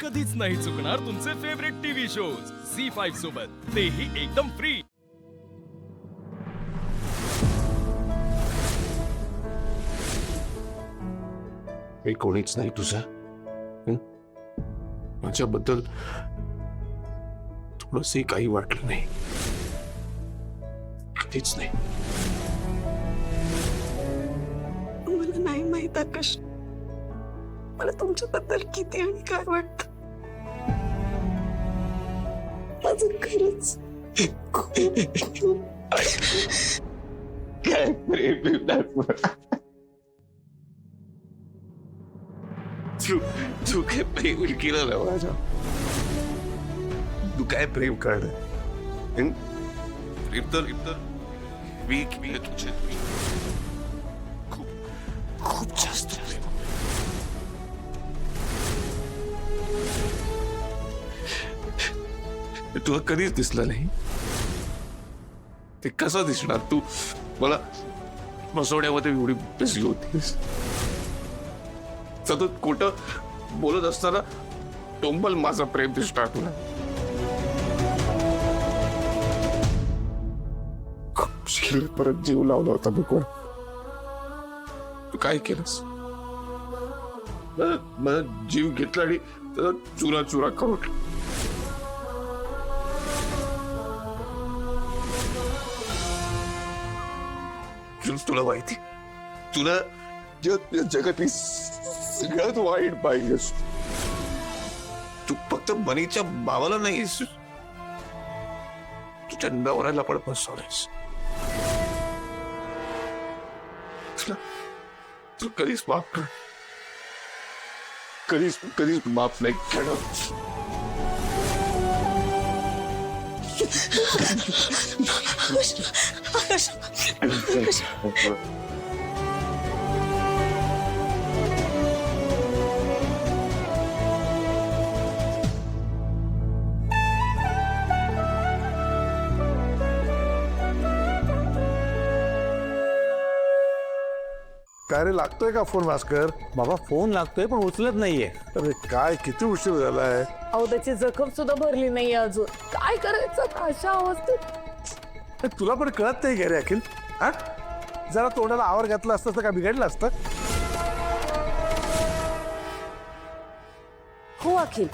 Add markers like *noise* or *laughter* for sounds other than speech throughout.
कधीच नाही चुकणार तुमचे favourite TV shows Zee five सोबत. तेही एकदम फ्री कोणीच नाही तुझा? माझ्याबद्दल थोडंसंही काही वाटलं नाही. कधीच नाही. मला नाही माहीत आकाश मला तुमच्याबद्दल किती आणि काय वाटत. माझं खरंच काय प्रेम तू काय प्रेम केलं ना माझ्या तू काय प्रेम करणार? हं? प्रेम तर प्रेम तर. मी तुझे. खूप खूप जास्त. तुला कधीच दिसलं नाही. ते कसं दिसणार? तू मला मसोड्यामध्ये एवढी बिझी होतीस. सतत खोटं बोलत असताना टोंबल माझा प्रेम दिसणार तुला. खूप परत जीव लावला होता बघ तू काय केलंस? मला- जीव घेतला आणि चुरा चुरा करून तुला तुला माहिती. तुला या सगळ्यात वाईट पाहिजे तू फक्त मनीच्या भावाला नाहीस तुझ्या नवऱ्याला पण फसवलंयस. तू कधीच माफ कर. कधीच कधीच माफ नाही करणार आकाश आकाश काय रे लागतोय का फोन भास्कर? बाबा फोन लागतोय पण उचलत नाहीये. अरे काय किती उशीर झालाय? अहो त्याची जखम सुद्धा भरली नाही अजून. काय करायचं आता अशा अवस्थेत? अरे तुला पण कळत नाही घे रे अखिल? हा? जरा तोंडाला आवर घातलं असतं तर काय बिघडलं असतं? हो अखिल.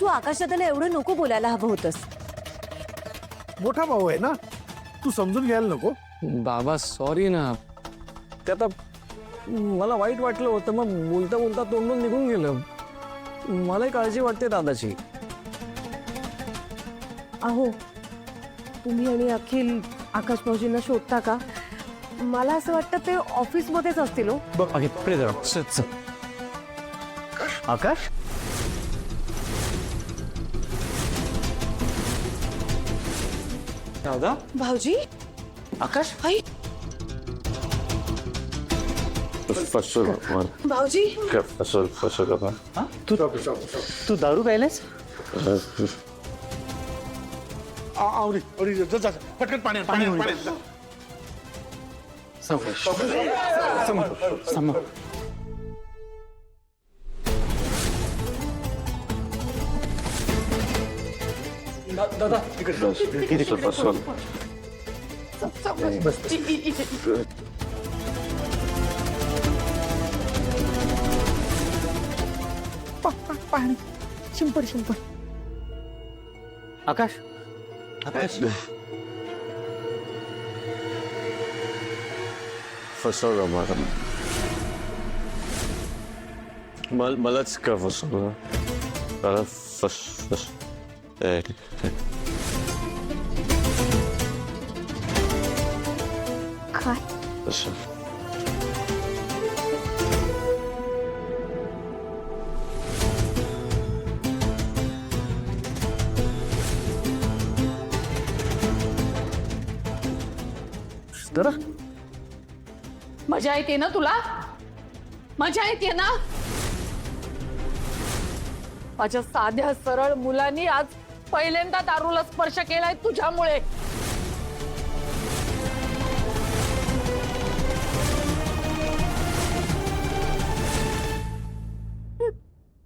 तू आकाशाला एवढं नको बोलायला हवं होतंस. मोठा भाऊ आहे ना? तू समजून घ्यायला नको. बाबा सॉरी ना. ते आता मला वाईट वाटलं होतं मग बोलता बोलता तोंडून निघून गेलं. मलाही काळजी वाटते दादाची. अहो तुम्ही आणि अखिल आकाश भाऊजींना शोधता का? मला असं वाटतं ते ऑफिसमध्येच असतील हो. बघ अगे पुढे जरा. चल, चल. आकाश? दादा? भाऊजी? आकाश? आई? फसव भाऊजी? तू तू दारू प्यायलास आवडी आवडी जा, जा, जा. पटकन पाण्यात पाण्यात पाण्यात जा. दादा फसव आकाश. आकाश. फसवलं मला. मल मलाच का फसवलं? मला फस फस. ए, काय? फसव जरा मजा येते ना तुला? मजा येते ना? माझ्या साध्या सरळ मुलांनी आज पहिल्यांदा दारूला स्पर्श केलाय तुझ्यामुळे.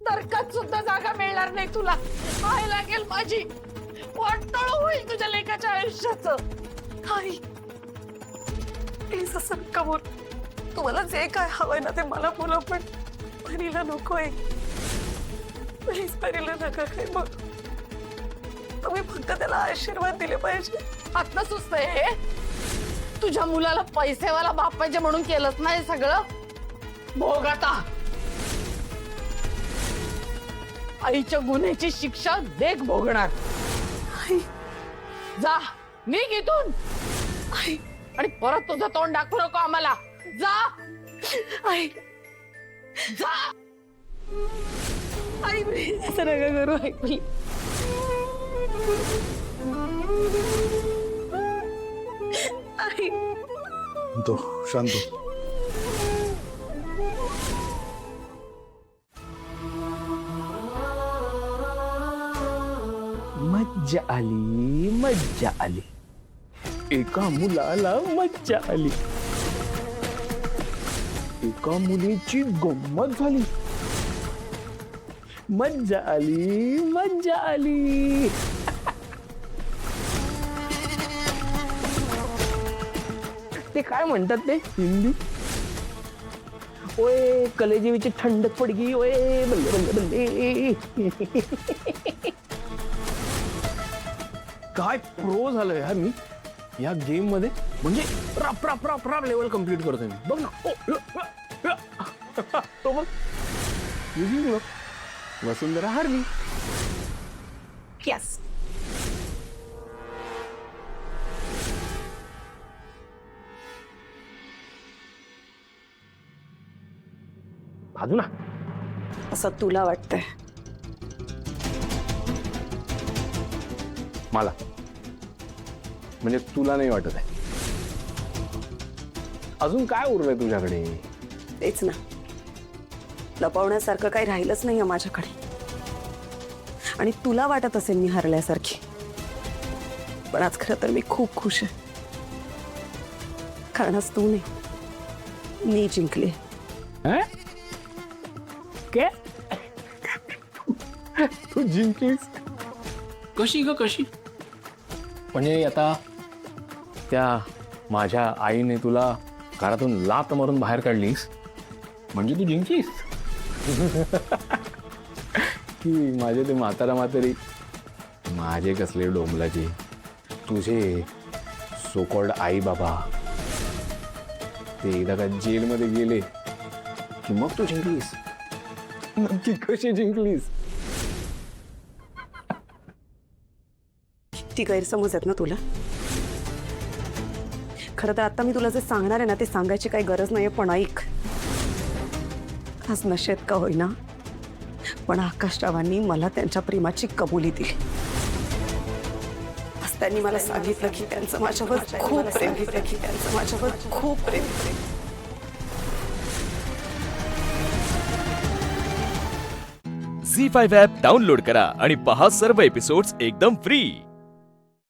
दरकात सुद्धा जागा मिळणार नाही तुला. काय लागेल माझी. वाटतळ होईल तुझ्या लेखाच्या आयुष्याचं. काही प्लीज असं नका बोल. तुम्हाला जे काय हवंय ना ते मला बोला पण परीला नकोय प्लीज परीला नका काय मग तुम्ही फक्त त्याला आशीर्वाद दिले पाहिजे. आत्म सुस्त हे. तुझ्या मुलाला पैसेवाला बाप पाहिजे म्हणून केलंच नाही सगळं. भोग आता. आईच्या गुन्ह्याची शिक्षा देख भोगणार. आई. जा निघ इथून. आई. आणि परत तुझं तोंड दाखवू नको आम्हाला जा आई जा आई प्लीज असं नका करू आई प्लीज आई तो शांत हो. मज्जा आली मज्जा आली एका मुलाला मज्जा आली. एका मुलीची गंमत झाली. मज्जा आली मज्जा आली. ते काय म्हणतात ते? हिंदी. ओए कलेजीवीची थंडक पडगी ओए बल्ले बल्ले बल्ले. काय प्रो झालोय यार मी? या गेममध्ये म्हणजे राप राप राप राप लेवल कंप्लीट करतोय मी. बघ ना. ओ. तो बघ. मी जिंकलो. वसुंधरा हारली. यस भाजू ना. असं तुला वाटतंय. मला. म्हणजे तुला नाही वाटत आहे. अजून काय उरलंय तुझ्याकडे? तेच ना. लपवण्यासारखं काही राहिलंच नाहीये माझ्याकडे. आणि तुला वाटत असेल मी हरल्यासारखी. पण आज खरं तर मी खूप खुश आहे. कारण आज तू नाही मी जिंकली. हं? काय तू जिंकलीस? कशी ग कशी? म्हणजे आता त्या माझ्या आईने तुला घरातून लात मारून बाहेर काढलीस? म्हणजे तू जिंकलीस? *laughs* की माझे ते म्हातारा म्हातारी. माझे कसले डोंबलाचे. तुझे सोकॉल्ड आई बाबा. ते एकदा का जेलमध्ये गेले की मग तू जिंकलीस. नक्की कशी जिंकलीस? ती गैरसमज आहेत ना तुला? खरं तर आता मी तुला जे सांगणार आहे ना ते सांगायची काही गरज नाहीये पण ऐक. आज नशेत का होईना? पण आकाशरावांनी मला त्यांच्या प्रेमाची कबुली दिली. आज त्यांनी मला सांगितलं की त्यांचं माझ्यावर खूप प्रेम की त्यांचं माझ्यावर खूप प्रेम झी फाईव्ह ॲप डाउनलोड करा आणि पहा सर्व एपिसोड्स एकदम फ्री.